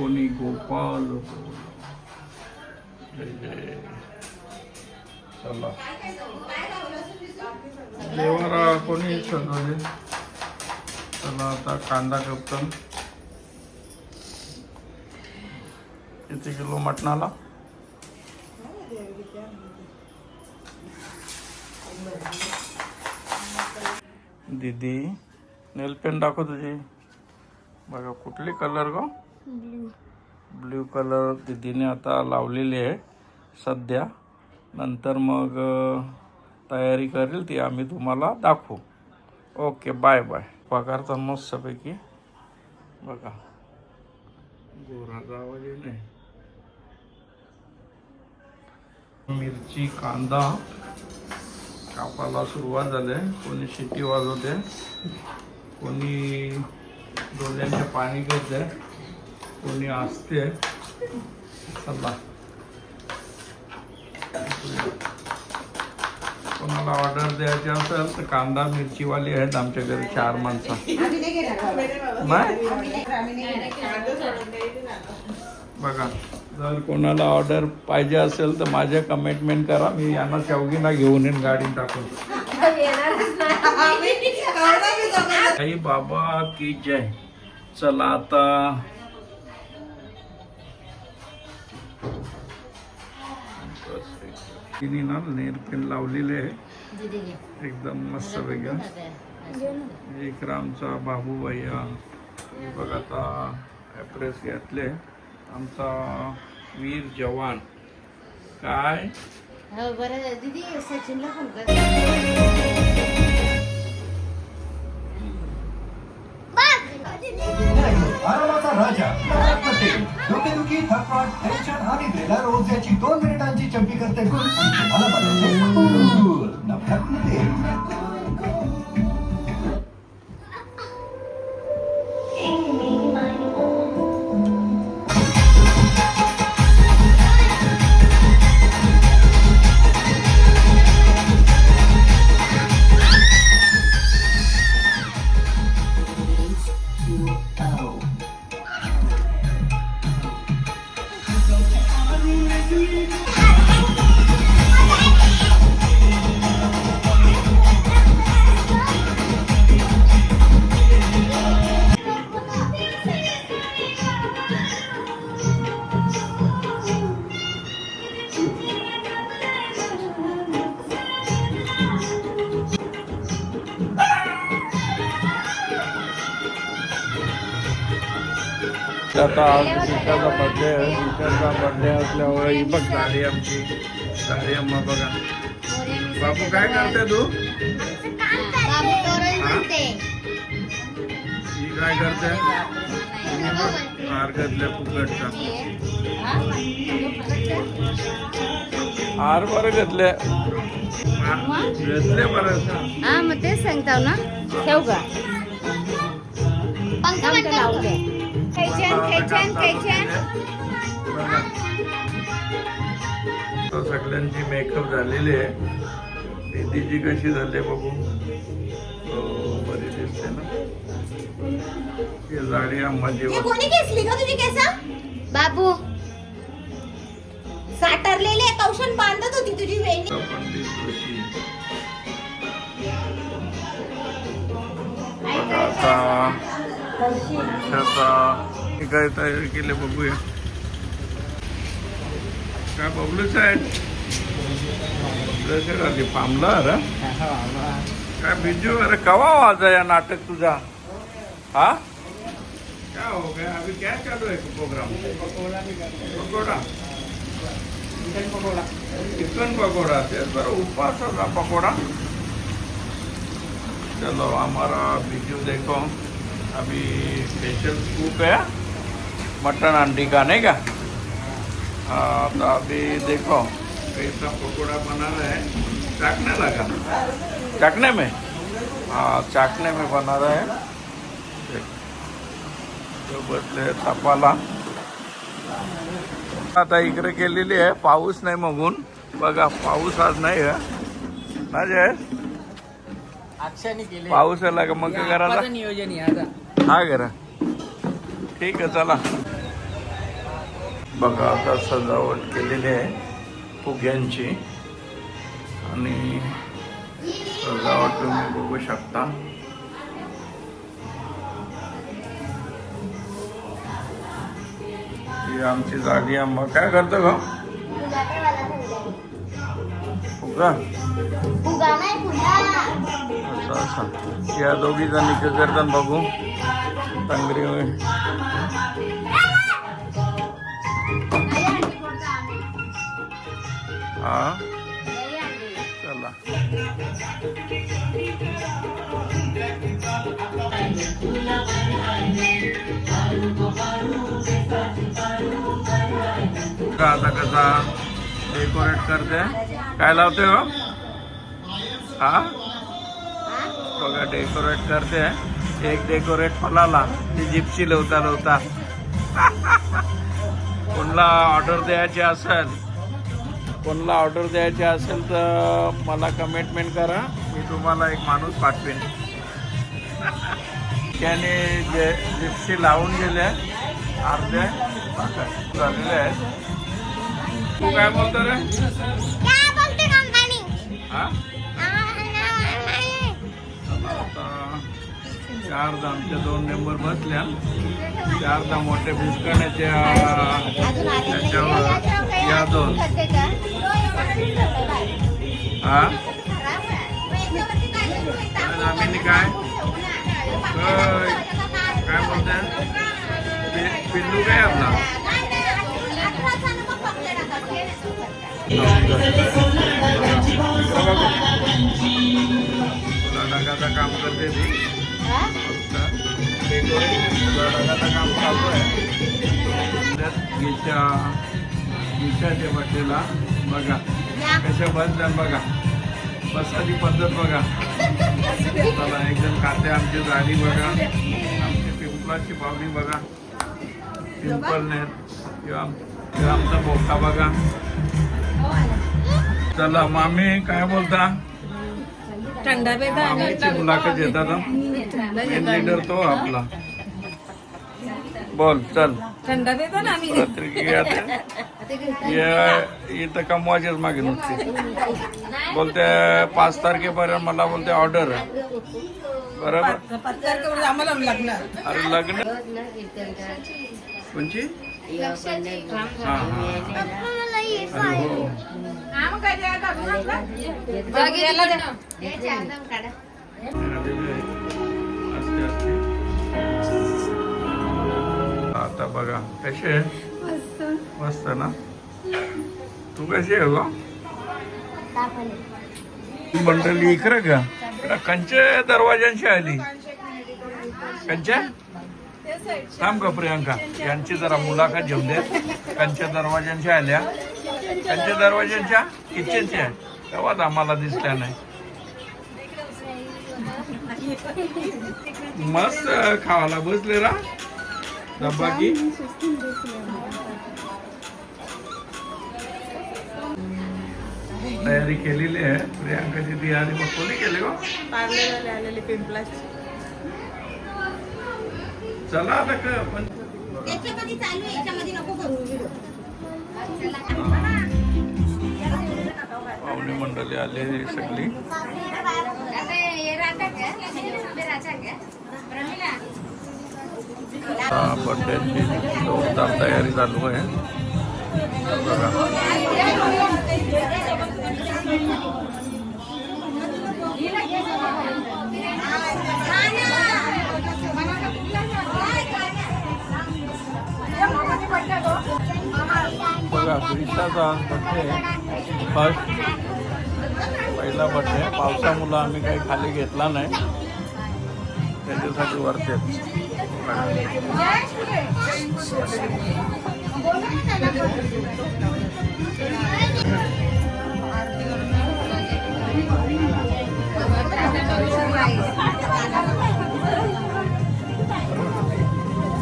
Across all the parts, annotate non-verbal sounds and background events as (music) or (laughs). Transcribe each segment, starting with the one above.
कोणी गोपाल. चला. देवारा कोणी सजवले चला आता कांदा कप्तन किती किलो मटणाला? दीदी नेल पेन दाखव तुझी. बघा कुठली कलर गो? ब्ल्यू कलर दीदीने आता लावलेली आहे सध्या. नंतर मग तयारी करेल ती आम्ही तुम्हाला दाखवू. Okay bye bye. पगारचा मस्तपैकी बघा. गोराचा आवाज येत मिरची कांदा. कापायला सुरुवात झाली आहे. कोणी शिटी वाजवते कोणी डोळ्यांचे पाणी घेते कोणी असते. चला. कोणाला ऑर्डर द्यायची असेल तर कांदा मिरचीवाली आहेत आमच्या घरी चार माणसं. बघा जर कोणाला ऑर्डर पाहिजे असेल तर माझ्या कमिटमेंट करा. मी यांना चौघींना घेऊन येईन गाडीत टाकून. आई बाबा की जय. चला आता. तिने ना नेर पेन लावलेले आहे. एकदम मस्त वेगळं एक रामचा बाबू भैया हे बघ आता ॲप्रेस घेतले. आमचा वीर जवान. काय? हो बरं. दीदी सचिनला फोन कर. चंपी करते गुल आणि आता आज दिशाचा बर्थडे आहे. दिशाचा बर्थडे असल्यामुळे ही बघ गाडी आमची. गाडी अम्मा बघा. बाबू काय करते तू? ही काय करते? घातल्या फुकटचा. हार बरं घेतले घेतले बरं. हा मग तेच सांगताव ना. ठेव का पंख लावू सगळ्यांची मेकअप झालेली आहे. दीदीची कशी झाली बघू. हो बरी दिसते ना. जाडी आंबाची कोणी घेतली का तुझी केस? बाबू. साठरलेले कौशन बांधत होती तुझी वेणी. आता हे काय तयारी केले बघूया. काय बघलू साहेब कसं पामला अरे काय बिजू अरे कवा वाजा या नाटक तुझा? हा? क्या हो गया अभी क्या चालू है प्रोग्राम पकोड़ा. चिकन पकोड़ा. तेज बड़ा उपवास होगा पकोड़ा. चलो हमारा बिजू देखो. अभी स्पेशल सूप है मटन अंडी का नहीं क्या? हाँ तो अभी देखो कैसा पकोड़ा बना रहे हैं चाकने लगा। चाकने में? हाँ चाकने में बना रहे हैं। तो बसले तपाला आता इकडे केलेली आहे पाऊस नाही मगून। बघा पाऊस आज नाही आहे ना जय पाऊस आला का मग आपाचं नियोजन आहे आता। हा करा. ठीक आहे चला. बघा आता सजावट केलेली आहे फुग्यांची. आणि सजावट तुम्ही बघू शकता. ही आमची जागी आंबा काय करतो ग? फुगा? फुगा नाही फुगा. असं या दोघी जणी काय करतात बघू. तंगरी हा? चला. का आता कसा डेकोरेट करते. काय लावते हो? हा? बघा डेकोरेट करते एक डेकोरेट फलाला. ती जिप्सी लवता लवता. (laughs) कोणाला ऑर्डर द्यायची असेल? कोणाला ऑर्डर द्यायची असेल तर मला कमिटमेंट करा. मी तुम्हाला एक माणूस पाठवेन. (laughs) त्याने जे जिप्सी लावून गेले अर्धे झालेले आहेत. तू काय बोलतो रे? काय बोलते कंपनी हा? आता चारदा आमच्या दोन मेंबर बसल्या. चारदा मोठे बिस्कण्याच्या त्याच्यावर या दोन हा आम्ही काय काय? काय बोलताय? पिल्लू काय आपला? ढगाचं काम करते ती. ढगाचं काम चालू आहे. गीच्या गीच्याच्या बड्डेला बघा कशा बसल्या बघा. बसाची पद्धत बघा. चला एकदम खाते आमची झाडी बघा. आमची पिंपलाची पावली बघा. पिंपल किंवा आमचा बोका बघा. चला मामी काय बोलता? थंडा बेटा मामीची मुलाखत येतात लीडर तो आपला. बोल चल. थंडा देतो ना आम्ही. पत्रिका इथं कमवायचेच मागे नुसते. बोलते पाच तारखेपर्यंत मला बोलते ऑर्डर आहे बरोबर आम्हाला अरे लग्न? कोणची? हा हा हो. आता बघा कशी आहे? मस्त. ना? तू कशी आहे गो? मंडळी इकडे का? इकडं कंच्या दरवाजांशी आली. कंच्या थांब का प्रियांका. यांची जरा मुलाखत घेऊन दे. त्यांच्या दरवाज्यांच्या आल्या. त्यांच्या दरवाज्यांच्या किचनच्या तेव्हाच आम्हाला दिसल्या नाही. मस्त खावाला बसले रा. डब्बा की तयारी केलेली आहे. प्रियांकाची तयारी मग कोणी केली गो? पार्लरवाले चला आता क पण त्याच्यामध्ये चालू आहे याच्यामध्ये नको करू व्हिडिओ. पाहुणे मंडळी आले सगळी. बड्डेची जोरदार तयारी चालू आहे. बघा. बघा प्रिशाचा बड्डे फर्स्ट पहिला बर्थडे पावसामुळं आम्ही काही खाली घेतला नाही. त्याच्यासाठी वरते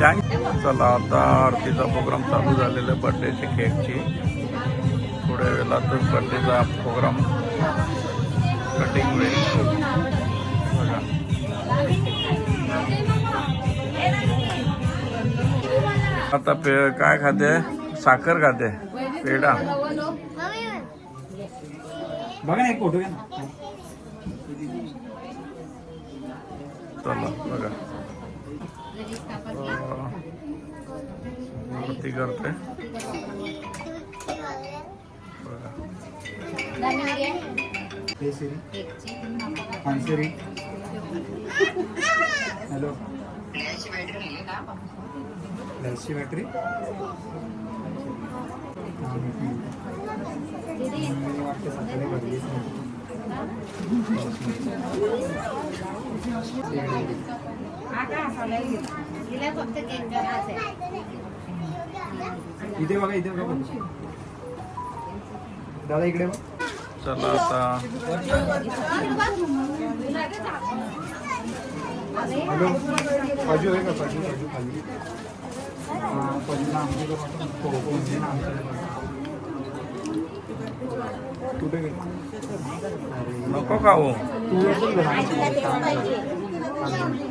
थँक चला आता आरतीचा प्रोग्राम चालू झालेला आहे बर्थडेची केकची थोड्या वेळेला वेळातच बर्थडेचा प्रोग्राम कटिंग होईल. बघा. आता पे काय खाते? साखर खाते. पेढा. बघा ना एक फोटो घ्या चला बघा. अं, वरती करते हॅलो. घरची बॅटरी वाटतं सकाळी भरलीच नाही इथे बघा इथे बघा. दादा इकडे चला आता. हॅलो काजू आहे का काजू काजू खाली. हां हो हो म्हणजे कुठे नको बघ इकडे तो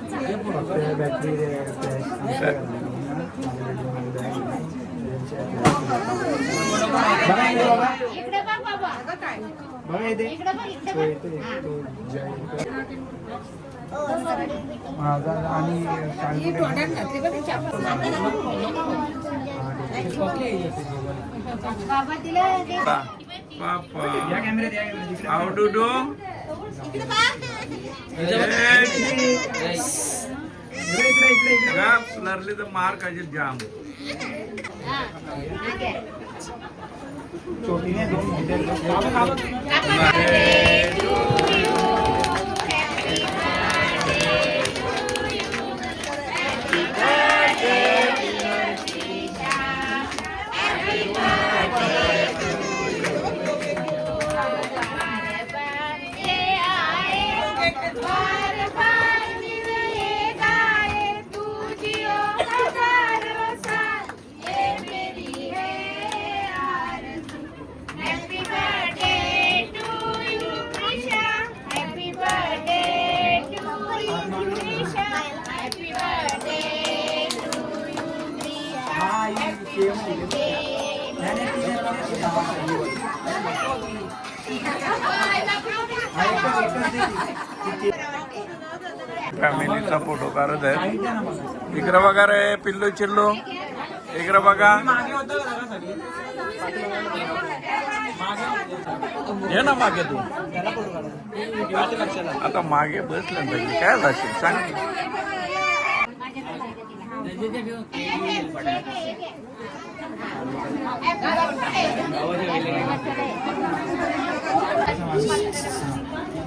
आणि शाळेत बाबा तिला ते पापा या कॅमेऱ्यात या कॅमेऱ्यात इकडे हाऊ डू डू इकडे लरली तर मार खायचे जाम. हा. छोटीने फॅमिलीचा फोटो काढत आहे इकडं बघा रे पिल्लू चिल्लू. इकडं बघा. मागे ये ना मागे तू. आता मागे बसलं ना काय जाशील सांग.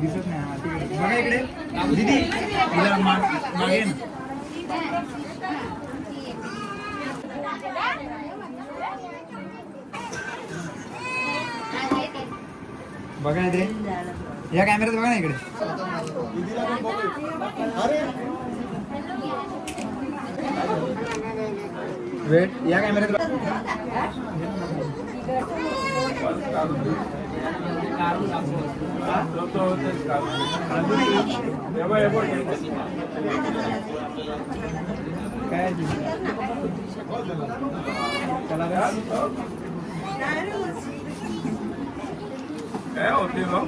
दिसत नाही हा, तिकडे. बघा इकडे दीदी तिला मा- मागे ये ना बघा इथे या कॅमेऱ्यात बघा ना इकडे वेट या कॅमेऱ्यात बघा. काय काय? होती मग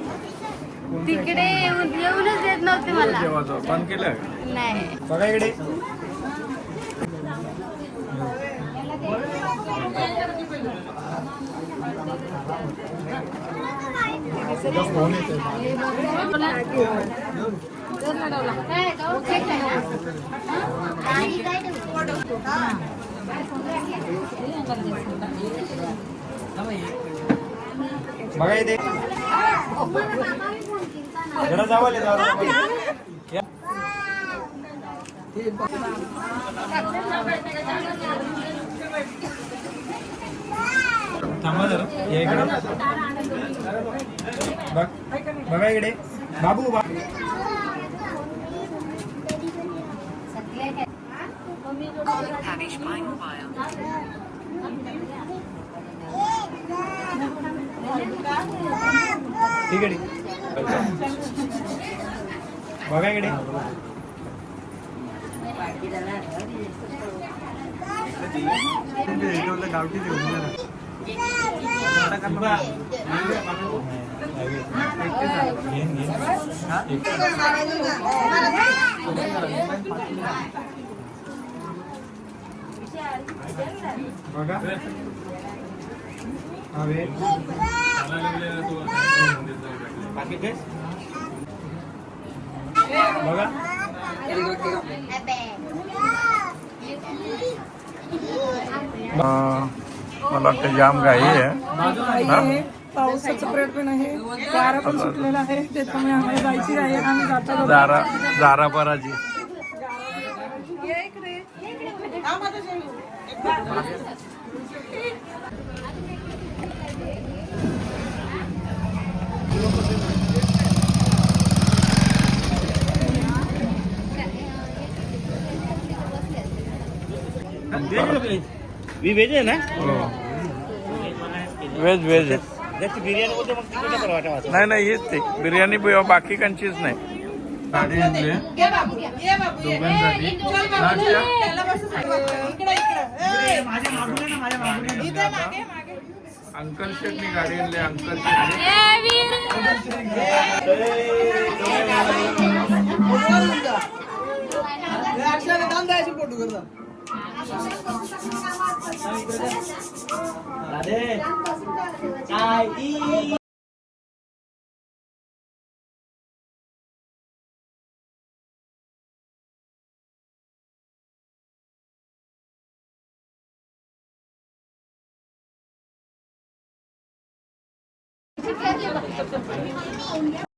तिकडे येऊन- येऊनच देत नव्हते मला. जेवायचं. बंद केलं? नाही. बघा इकडे. फोन येतोय काय गहू केक आहे ना? आणि काय देऊ? बघा इथे जरा जावं जरा थांबा जरा. या इकडे. बघ. बघा इकडे. बाबू बा? ठीक आहे बघा इकडे. गावठी देऊ बघा हवे बघा अं, मला वाटतं जाम घाई आहे. हा? पावसाचं पिरियड पण आहे. वारा पण सुटलेला आहे. त्याच्यामुळे आम्हाला जायची आहे. आम्ही जाता जारा जारा पराची मी व्हेज आहे ना? हो. नाही नाही हेच ते. बिर्याणी बाकी कांचीच नाही. दोघांसाठी. अंकल शेटनी गाडी आणले अंकल शेटनी करता Raden. Ai. Thank you.